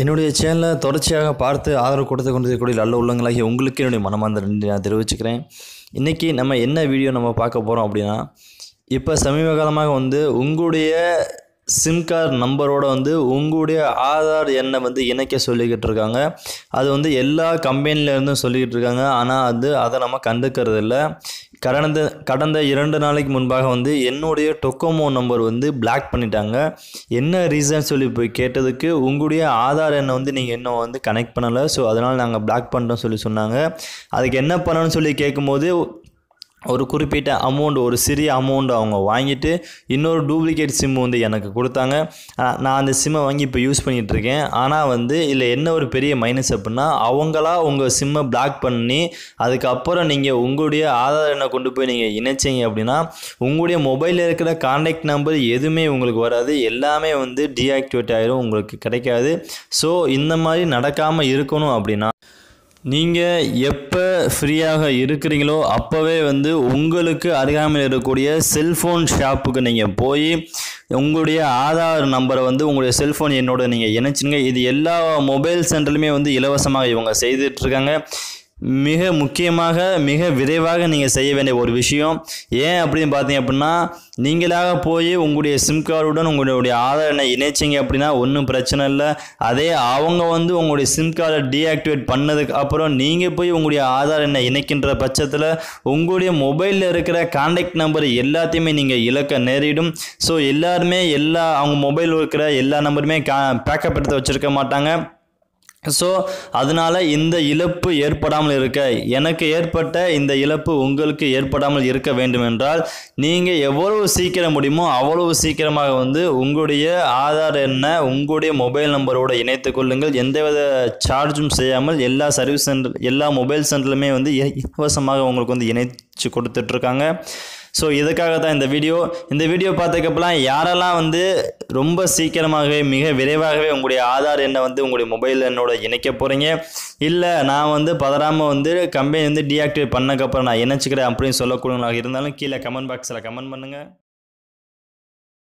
என்னுடைய சேனலை தொடர்ச்சியாக பார்த்து ஆதரவு கொடுத்து கொண்டிருக்கக்கூடிய நல்ல உள்ளங்களாகி உங்களுக்கு என்னுடைய மனமார்ந்த நன்றி நான் தெரிவிச்சுக்கிறேன். இன்றைக்கி நம்ம என்ன வீடியோ நம்ம பார்க்க போகிறோம் அப்படின்னா இப்போ சமீப காலமாக வந்து உங்களுடைய சிம் கார்டு நம்பரோட வந்து உங்களுடைய ஆதார் எண்ணை வந்து இணைக்க சொல்லிக்கிட்டு இருக்காங்க அது வந்து எல்லா கம்பெனிலேருந்தும் சொல்லிக்கிட்டு இருக்காங்க ஆனால் அது அதை நம்ம கண்டுக்கிறது இல்லை கடந்த கடந்த இரண்டு நாளைக்கு முன்பாக வந்து என்னுடைய டொக்கோமோ நம்பர் வந்து பிளாக் பண்ணிட்டாங்க. என்ன ரீசன் சொல்லி போய் கேட்டதுக்கு உங்களுடைய ஆதார் எண்ணை வந்து நீங்கள் இன்னும் வந்து கனெக்ட் பண்ணலை. ஸோ அதனால் நாங்கள் பிளாக் பண்ணுறோம் சொல்லி சொன்னாங்க. அதுக்கு என்ன பண்ணணும்னு சொல்லி கேட்கும்போது ஒரு குறிப்பிட்ட அமௌண்ட் ஒரு சிறிய அமௌண்ட் அவங்க வாங்கிட்டு இன்னொரு டூப்ளிகேட் சிம் வந்து எனக்கு கொடுத்தாங்க. நான் அந்த சிம்மை வாங்கி இப்போ யூஸ் பண்ணிகிட்ருக்கேன் ஆனால் வந்து இதில் என்ன ஒரு பெரிய மைனஸ் அப்படின்னா அவங்களா உங்கள் சிம்மை பிளாக் பண்ணி அதுக்கப்புறம் நீங்கள் உங்களுடைய ஆதார் எண்ணை கொண்டு போய் நீங்கள் இணைச்சிங்க அப்படின்னா உங்களுடைய மொபைலில் இருக்கிற கான்டாக்ட் நம்பர் எதுவுமே உங்களுக்கு வராது. எல்லாமே வந்து டீஆக்டிவேட் ஆகிரும் உங்களுக்கு கிடைக்காது. ஸோ இந்த மாதிரி நடக்காமல் இருக்கணும் அப்படின்னா நீங்கள் எப்போ ஃப்ரீயாக இருக்கிறீங்களோ அப்போவே வந்து உங்களுக்கு அருகாமையில் இருக்கக்கூடிய செல்ஃபோன் ஷாப்புக்கு நீங்கள் போய் உங்களுடைய ஆதார் நம்பரை வந்து உங்களுடைய செல்ஃபோன் என்னோட நீங்கள் இணைச்சிங்க இது எல்லா மொபைல் சென்டர்லையுமே வந்து இலவசமாக இவங்க செய்துட்ருக்காங்க மிக முக்கியமாக மிக விரைவாக நீங்கள் செய்ய வேண்டிய ஒரு விஷயம். ஏன் அப்படின்னு பார்த்தீங்க அப்படின்னா நீங்களாக போய் உங்களுடைய சிம் கார்டுடன் உங்களுடைய ஆதார் எண்ணை இணைச்சிங்க அப்படின்னா ஒன்றும் பிரச்சனை இல்லை. அதே அவங்க வந்து உங்களுடைய சிம் கார்டை டீஆக்டிவேட் பண்ணதுக்கு அப்புறம் நீங்கள் போய் உங்களுடைய ஆதார் எண்ணை இணைக்கின்ற பட்சத்தில் உங்களுடைய மொபைலில் இருக்கிற கான்டாக்ட் நம்பர் எல்லாத்தையுமே நீங்கள் இழக்க நேரிடும். ஸோ எல்லாருமே எல்லா அவங்க மொபைலில் இருக்கிற எல்லா நம்பருமே கா பேக்கப் எடுத்து வச்சுருக்க மாட்டாங்க. ஸோ அதனால் இந்த இழப்பு ஏற்படாமல் இருக்க. எனக்கு ஏற்பட்ட இந்த இழப்பு உங்களுக்கு ஏற்படாமல் இருக்க வேண்டுமென்றால் நீங்கள் எவ்வளவு சீக்கிரம் முடியுமோ அவ்வளவு சீக்கிரமாக வந்து உங்களுடைய ஆதார் எண்ணை உங்களுடைய மொபைல் நம்பரோடு இணைத்து கொள்ளுங்கள். எந்தவித சார்ஜும் செய்யாமல் எல்லா சர்வீஸ் சென்டர் எல்லா மொபைல் சென்டர்லுமே வந்து இலவசமாக உங்களுக்கு வந்து இணைச்சு கொடுத்துட்ருக்காங்க ஸோ இதுக்காக தான் இந்த வீடியோ இந்த வீடியோ பார்த்ததுக்கப்புறம் யாரெல்லாம் வந்து ரொம்ப சீக்கிரமாகவே மிக விரைவாகவே உங்களுடைய ஆதார் எண்ணை வந்து உங்களுடைய மொபைல் எண்ணோட இணைக்க போகிறீங்க இல்லை நான் வந்து பதறாமல் வந்து கம்பெனி வந்து டீஆக்டிவேட் பண்ணக்கப்புறம் நான் இணைச்சிக்கிறேன் அப்படின்னு சொல்லக்கூடியவங்களாக இருந்தாலும் கீழே கமெண்ட் பாக்ஸில் கமெண்ட் பண்ணுங்கள்